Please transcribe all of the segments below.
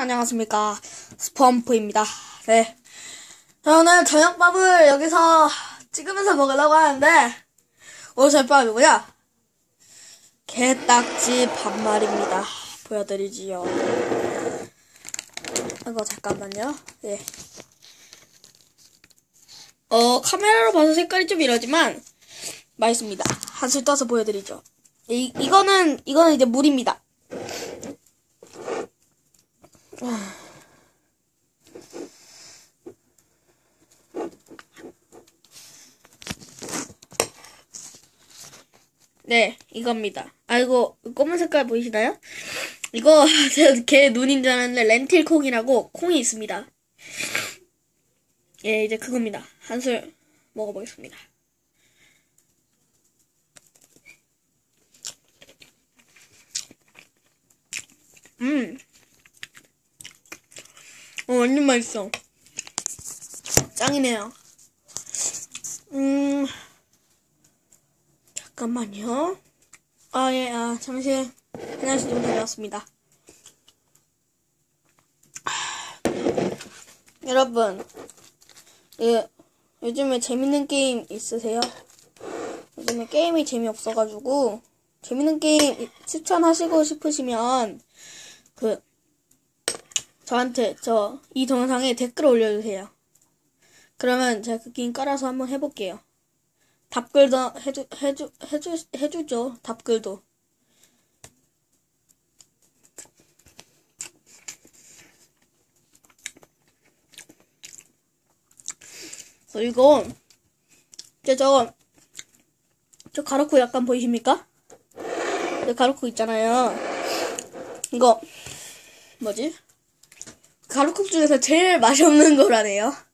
안녕하십니까. 스펌프입니다. 네. 저는 저녁밥을 여기서 찍으면서 먹으려고 하는데, 오늘 저녁밥이고요. 게딱지 반말입니다. 보여드리지요. 이거 잠깐만요. 예. 어, 카메라로 봐서 색깔이 좀 이러지만, 맛있습니다. 한술 떠서 보여드리죠. 이, 이거는, 이거는 이제 물입니다. 네, 이겁니다. 아이고, 검은 색깔 보이시나요? 이거, 제 눈인 줄 알았는데, 렌틸 콩이라고 콩이 있습니다. 예, 이제 그겁니다. 한 술 먹어보겠습니다. 음. 어, 완전 맛있어. 짱이네요. 음. 잠깐만요. 아, 예, 아, 잠시 화장실 좀 다녀왔습니다. 여러분, 예, 요즘에 재밌는 게임 있으세요? 요즘에 게임이 재미없어가지고, 재밌는 게임 추천하시고 싶으시면, 그, 저한테, 저, 이 동영상에 댓글 올려주세요. 그러면 제가 그 게임 깔아서 한번 해볼게요. 답글도 해주, 해주, 해주, 해주죠. 답글도. 그리고, 저, 저, 저 가로코 약간 보이십니까? 저 가로코 있잖아요. 이거, 뭐지? 가루국 중에서 제일 맛이 없는 거라네요.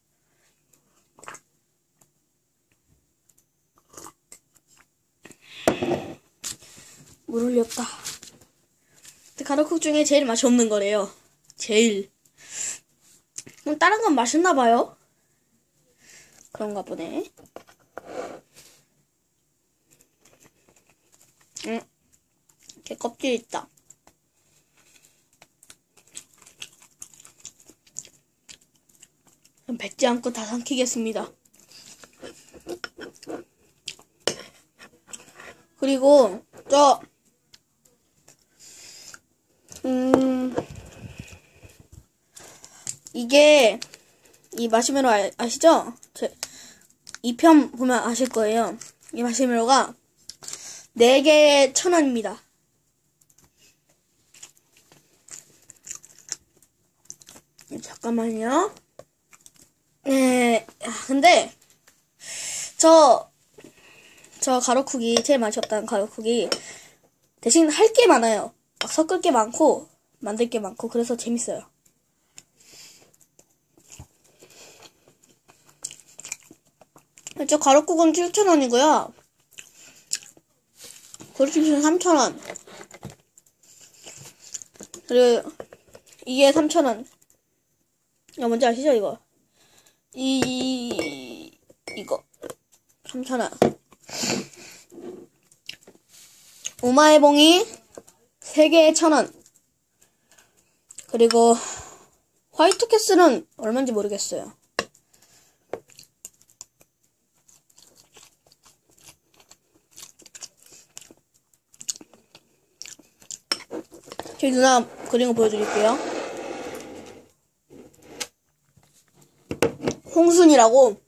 물 흘렸다. 가루국 중에 제일 맛이 없는 거래요. 제일. 그럼 다른 건 맛있나 봐요? 그런가 보네. 응. 개 껍질 있다. 뱉지 않고 다 삼키겠습니다. 그리고 저 이게 이 마시멜로 아, 시죠 2편 보면 아실 거예요. 이 마시멜로가 4개에 1000원입니다. 잠깐만요. 네, 근데, 저, 저 가루쿡이 제일 없다는 가루쿡이 대신 할 게 많아요. 막 섞을 게 많고, 만들 게 많고, 그래서 재밌어요. 저 가루국은 7,000원이고요. 고르침은 3,000원. 그리고 이게 3,000원. 이거 뭔지 아시죠, 이거? 이, 이거. 3,000원. 오마이봉이 3개에 1,000원. 그리고 화이트 캐슬은 얼마인지 모르겠어요. 제 누나 그린 거 보여드릴게요. 홍순이라고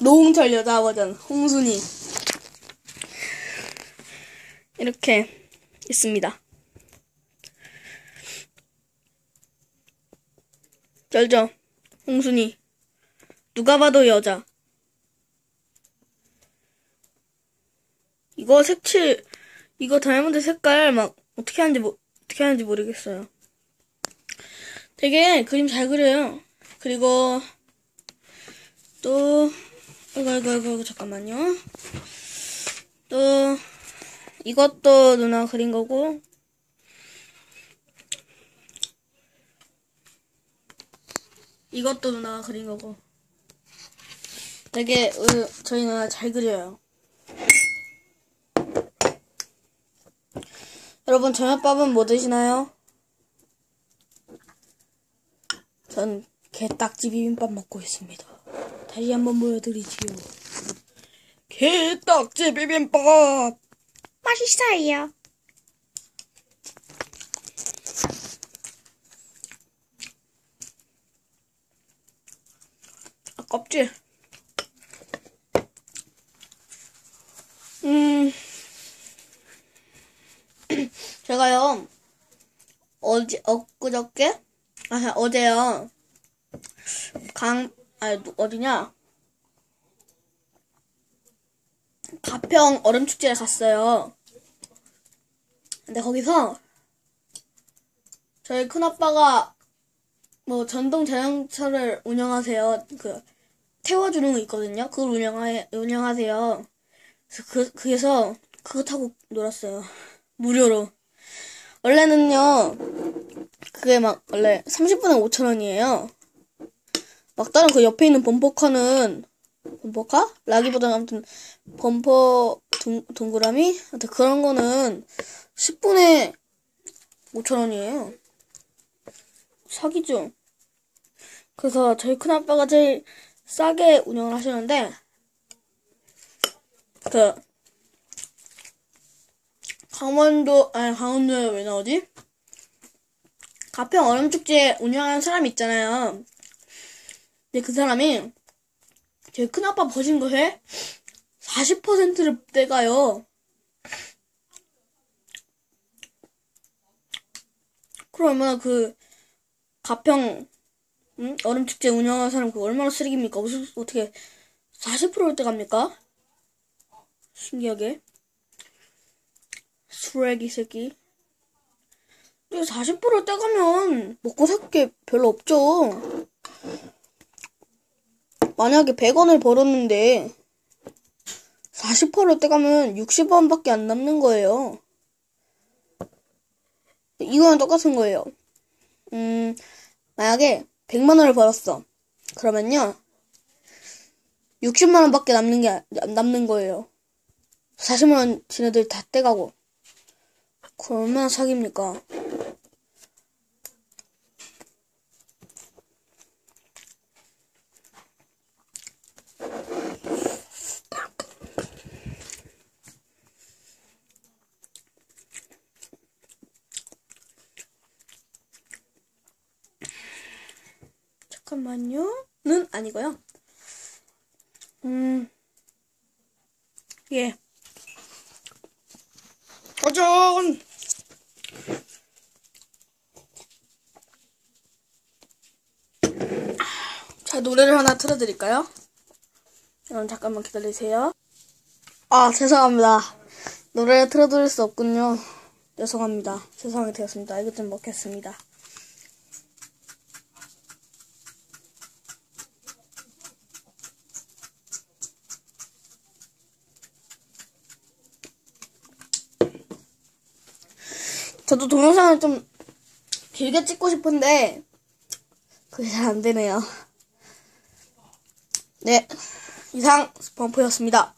노홍철 여자 버전 홍순이 이렇게 있습니다. 쩔죠? 홍순이 누가 봐도 여자 이거 색칠 이거 다이아몬드 색깔 막 어떻게 하는지 뭐, 어떻게 하는지 모르겠어요. 되게 그림 잘 그려요. 그리고 또 이거 이거 이거, 이거 잠깐만요. 또 이것도 누나 그린 거고 이것도 누나가 그린 거고 되게 으, 저희 누나 잘 그려요. 여러분 저녁밥은 뭐 드시나요? 전 게딱지 비빔밥 먹고 있습니다. 다시 한번 보여드리지요. 게딱지 비빔밥! 맛있어요. 아깝지? 음, 제가요, 어제, 엊그저께? 아, 어제요, 강, 아니, 누- 어디냐? 가평 얼음축제에 갔어요. 근데 거기서, 저희 큰아빠가, 뭐, 전동 자동차를 운영하세요. 그, 태워주는 거 있거든요. 그걸 운영하, 운영하세요. 그래서 그, 그래서 그거 타고 놀았어요. 무료로. 원래는요, 그게 막, 원래 30분에 5천원이에요. 막 다른 그 옆에 있는 범퍼카는, 범퍼카? 라기보다는 아무튼, 범퍼 동, 동그라미? 아무튼 그런 거는 10분에 5천원이에요. 사기죠. 그래서 저희 큰아빠가 제일 싸게 운영을 하시는데, 그 강원도 아니 강원도에 왜 나오지? 가평 얼음축제 운영하는 사람 있잖아요. 근데 그 사람이 제 큰아빠 버신 것에 40%를 떼가요. 그러면 그 가평 응? 얼음축제 운영하는 사람 그 얼마나 쓰레기입니까? 어떻게 40%를 떼갑니까? 신기하게. 쓰레기 새끼. 근데 40% 떼가면 먹고 살 게 별로 없죠. 만약에 100원을 벌었는데 40% 떼가면 60원밖에 안 남는 거예요. 이거랑 똑같은 거예요. 음, 만약에 100만 원을 벌었어. 그러면요. 60만 원밖에 남는 게 아- 남는 거예요. 40만 원 지네들 다 떼가고. 그 얼마나 사기입니까? 잠깐만요. 는 아니고요. 음, 예. 도전! 자, 노래를 하나 틀어드릴까요? 그럼 잠깐만 기다리세요. 아, 죄송합니다. 노래를 틀어드릴 수 없군요. 죄송합니다. 죄송하게 되었습니다. 이것 좀 먹겠습니다. 저도 동영상을 좀 길게 찍고 싶은데 그게 잘 안 되네요. 네, 이상 스펌프였습니다.